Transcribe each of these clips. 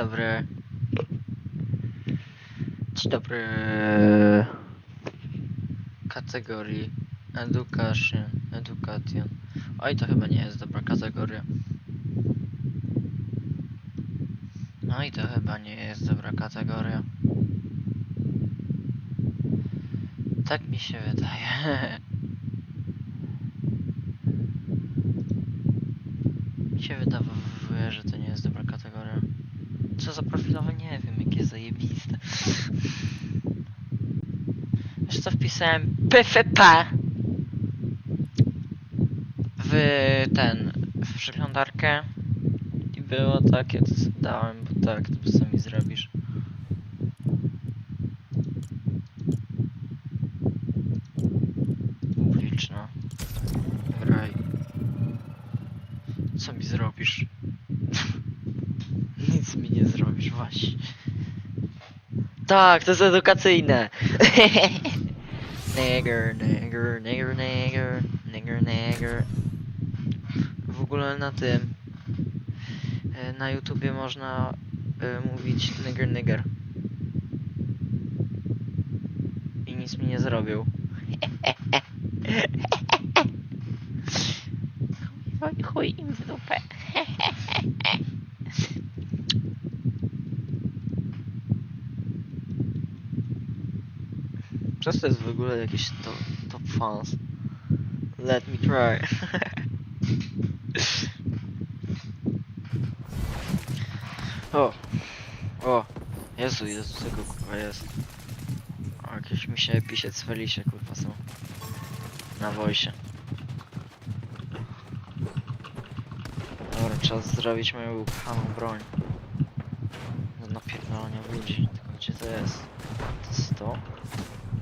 Dobry. Dzień dobry. Kategorii Education, Education. Oj, to chyba nie jest dobra kategoria. No i to chyba nie jest dobra kategoria. Tak mi się wydaje. Mi się wydaje, że to nie jest dobra. Co za profilowe? Nie wiem, jakie zajebiste. Wiesz co wpisałem? PFP w ten, w przeglądarkę i było takie, sobie dałem, bo tak, to sami zrobisz. Publiczna. Graj. Co mi zrobisz? Nic mi nie zrobisz, właśnie. Tak, to jest edukacyjne. Nigger, nigger, nigger, nigger, nigger, nigger. W ogóle na tym e, na YouTubie można e, mówić nigger, nigger. I nic mi nie zrobił. Chuj, chuj im w dupę. Przez to jest w ogóle jakiś top, top fans. Let me try. o, o, Jezu, Jezu, co go kurwa jest. O, jakieś mi się pisie cwelisie kurwa są. Na wojsie. Dobra, trzeba zrobić moją ukochaną broń. Do napierdolania ludzi. Tylko gdzie to jest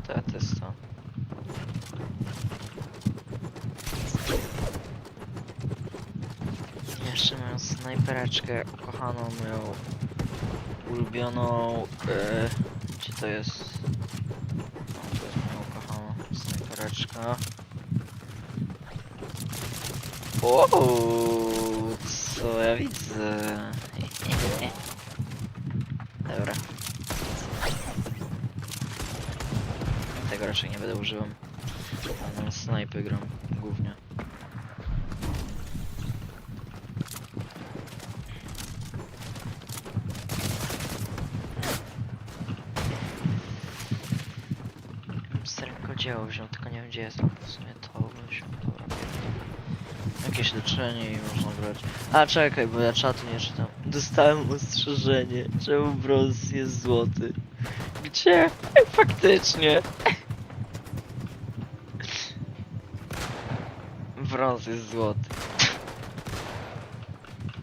to jest to. Jeszcze moją snajpereczkę ukochaną, moją ulubioną... E, gdzie to jest? No, to jest moja ukochana snajpereczka. Ooo, co ja widzę? Dobra. Tego raczej nie będę używał. Na snajpy gram dzieło wziął, tylko nie wiem gdzie jest. W sumie to wziął, dobra. Jakieś leczenie i można brać. A czekaj, bo ja czatu nie czytam. Dostałem ostrzeżenie, czemu brąz jest złoty. Gdzie? Faktycznie. Brąz jest złoty.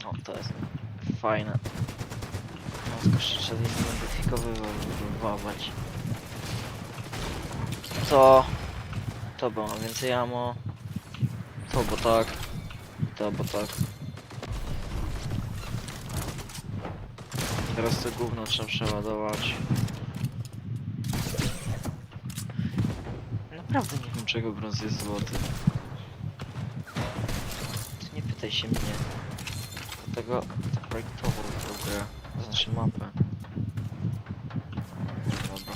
O, to jest fajne. Się trzeba zidentyfikowywać. To... To bo mam więcej ammo. To bo tak. To bo tak. Teraz to gówno trzeba przeładować. Naprawdę nie wiem czego brąz jest złoty. Ty nie pytaj się mnie. Dlatego zaprojektował tę grę. Znaczy mapę. Dobra.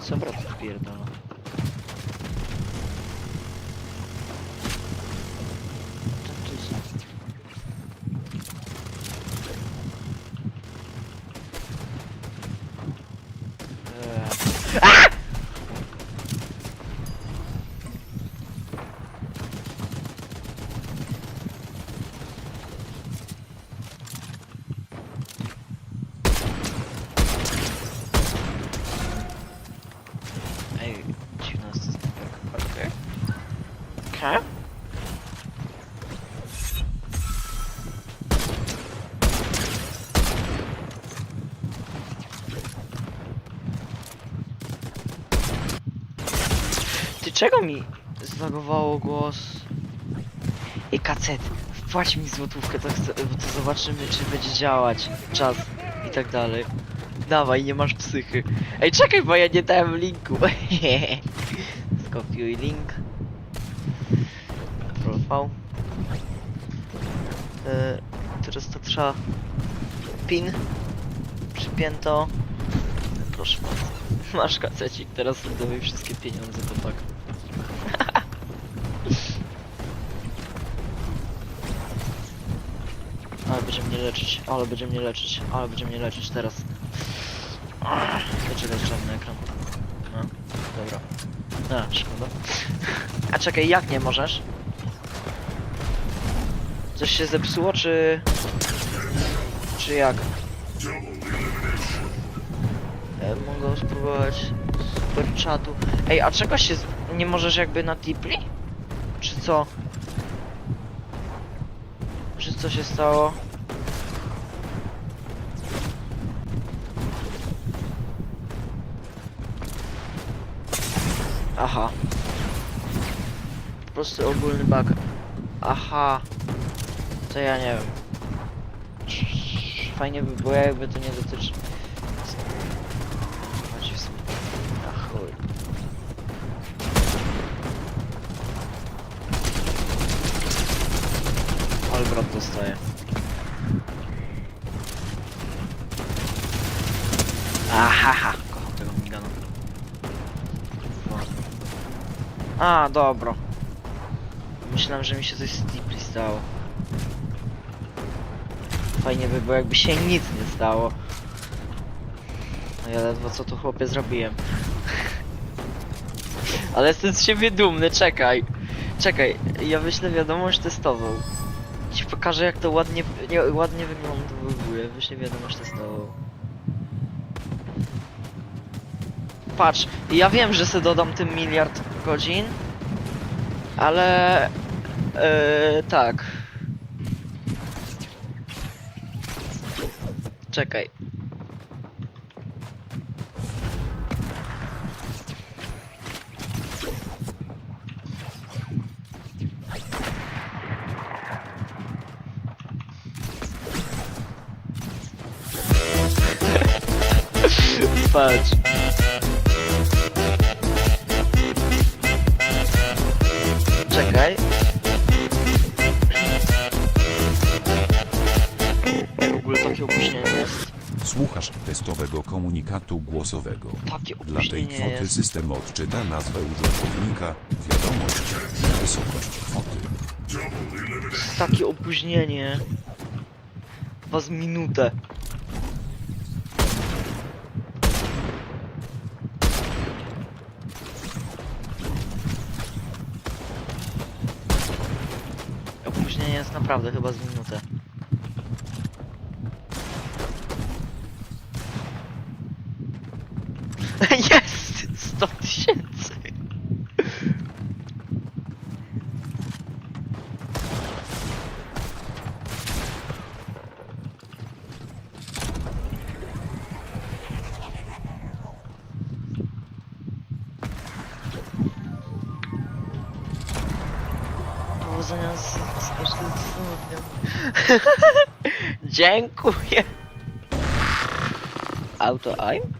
Co brat pierdolę? Co to jest? Eee. Ej, dziwna jest ta snajperka. Okej. Okej. Ty czego mi zlagowało głos? Ej, kacet, wpłać mi złotówkę, to, chcę, to zobaczymy, czy będzie działać czas i tak dalej. dawaj, nie masz psychy. Ej, czekaj, bo ja nie dałem linku. Skopiuj link. V. E, teraz to trzeba pin przypięto. Proszę bardzo. Masz kacecik, teraz oddawaj wszystkie pieniądze, to tak. Ale będzie mnie leczyć, ale będzie mnie leczyć, ale będzie mnie leczyć teraz. Poczekaj, czarny ekran. No, dobra. A, szkoda. A czekaj, jak nie możesz? Coś się zepsuło, czy... Czy jak? E, mogę spróbować super czatu. Ej, a czego się... z- Nie możesz jakby na tipli? Czy co? Czy co się stało? Aha. Po prostu ogólny bug. Aha. To ja nie wiem. Fajnie by było, jakby to nie dotyczy... Chodzi w sumie. Chuj. Ale brat dostaje. Ahaha, kocham tego migana. A, dobro. Myślałem, że mi się coś z stało. Fajnie by było, jakby się nic nie stało. No ja ledwo co tu chłopie zrobiłem. Ale jestem z siebie dumny, czekaj. Czekaj, ja wyślę wiadomość testową. Ci pokażę jak to ładnie, nie, ładnie wygląduje. Wyślę wiadomość testową. Patrz, ja wiem, że se dodam tym miliard godzin, ale yy, tak. Czekaj. Patrz. Komunikatu głosowego. Takie Dla tej opóźnienie kwoty jest. system odczyta nazwę użytkownika, wiadomość, wysokość kwoty. Takie opóźnienie. Was minutę. Opóźnienie jest naprawdę chyba z minutę. Jest! 100 tysięcy! Powodzenia z, z każdym. Dziękuję. Auto aim?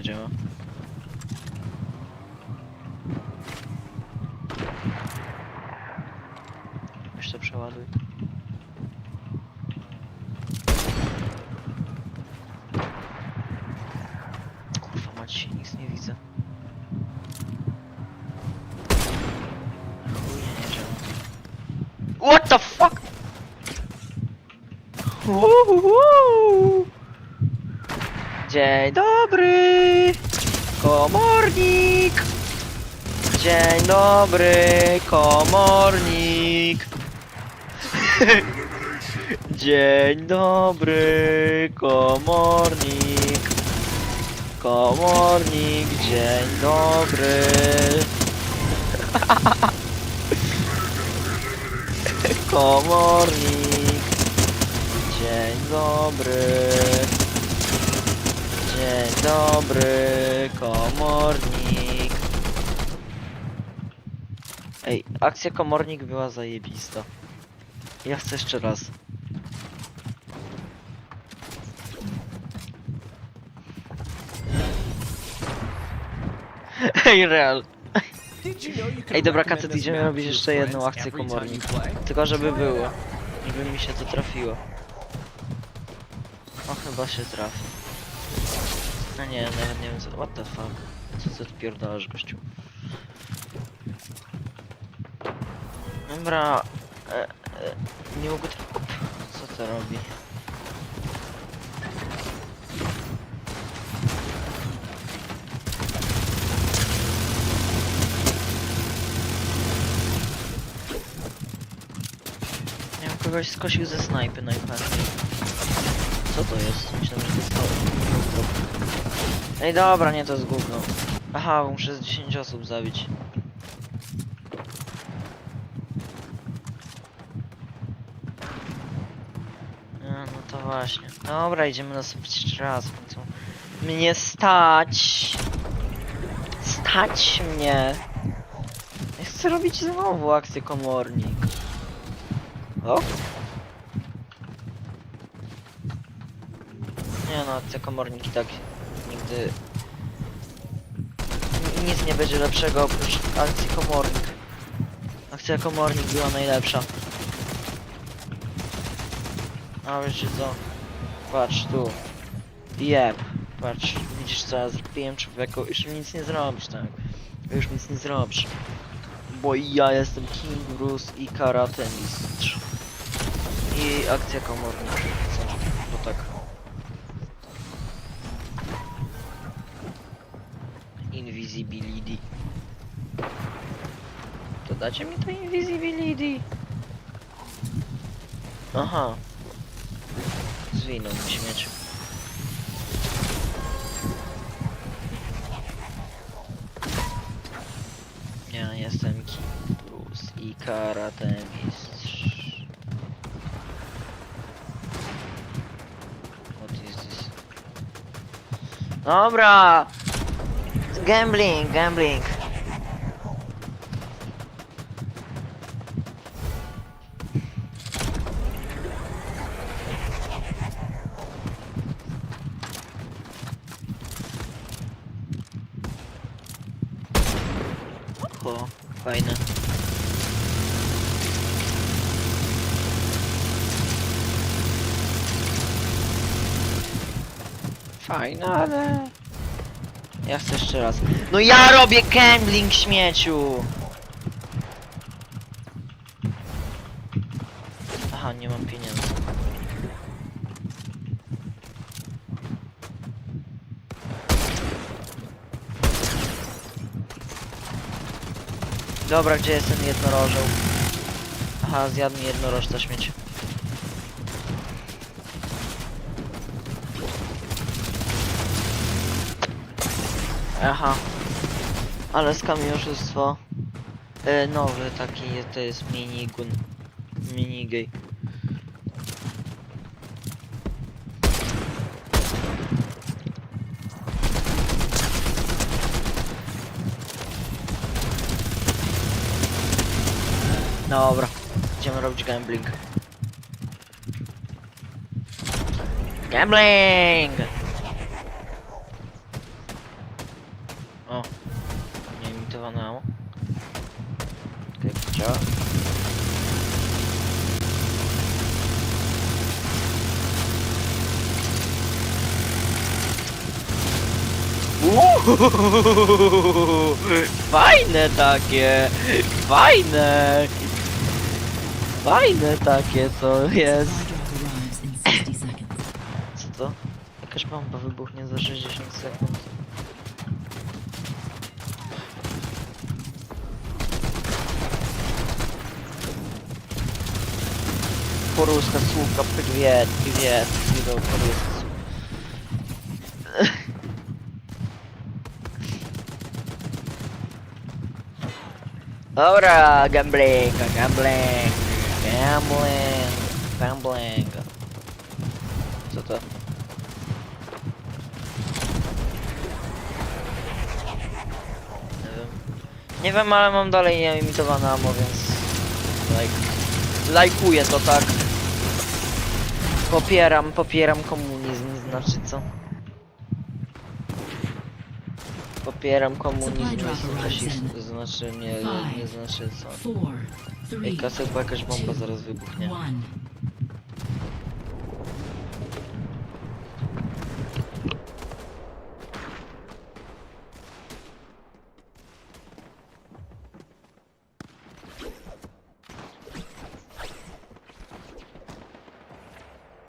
To działa. Już to przeładuj. Kurwa mać, nic nie widzę. Chuj, nie działa. What the fuck? Uhuhu. Dzień dobry, komornik. Dzień dobry, komornik. Dzień dobry, komornik. Komornik, dzień dobry. Komornik. Dzień dobry. Dzień dobry, komornik. Ej, akcja komornik była zajebista. Ja chcę jeszcze raz. Ej, real. Ej, dobra, Kacet, idziemy robić jeszcze jedną akcję komornik. Tylko żeby było. Żeby mi się to trafiło. O, chyba się trafi. No nie, nawet nie wiem co... What the fuck? Co ty odpierdalasz, gościu? Dobra... E, e, nie mogę... Co to robi? Ja bym kogoś skosił ze snajpy najchętniej. Co to jest? Myślałem, że to jest to. Ej, dobra, nie, to jest gówno. Aha, muszę z 10 osób zabić. A, no to właśnie. Dobra, idziemy na sobie jeszcze raz. Mnie stać! Stać mnie! Ja chcę robić znowu akcję komornik. O? Nie no, akcja komornik i tak nigdy... Nic nie będzie lepszego oprócz akcji komornik. Akcja komornik była najlepsza. A wiecie co? Patrz tu. Jeb. Patrz, widzisz co ja zrobiłem człowieku? Już mi nic nie zrobisz, tak? Już nic nie zrobisz. Bo ja jestem King Bruce i karate mistrz. I akcja komornika. Invisibility. To dacie mi to invisibility? Aha. Zwinął mi śmieć. Ja jestem Bruce i karate mistrz. What is this? Dobra! Gambling, gambling. O, fajne. Fajne, ale... Ja chcę jeszcze raz. No ja robię gambling śmieciu! Aha, nie mam pieniędzy. Dobra, gdzie jest ten jednorożeł? Aha, zjadł mi jednorożca śmieć. Aha. Ale skami oszustwo. E, nowy taki, to jest minigun. Minigay. Dobra, idziemy robić gambling. Gambling! O, nieimitowane ammo. Okej, okay, działa. Uuuu, Fajne takie! Fajne! Fajne takie to jest. arrives in 60 seconds. Co to? Jakaś bomba wybuchnie za 60 sekund. Poruska słupka, привет, привет, widał poruska Dobra, gambling, gambling, gambling, gambling. Co to? Nie wiem. Nie wiem, ale mam dalej nieimitowane ammo, więc... Like... Lajkuję to tak. Popieram, popieram komunizm, znaczy co? Popieram komunizm, in znaczy nie, nie znaczy co. Ej, kasek, bo jakaś bomba zaraz wybuchnie.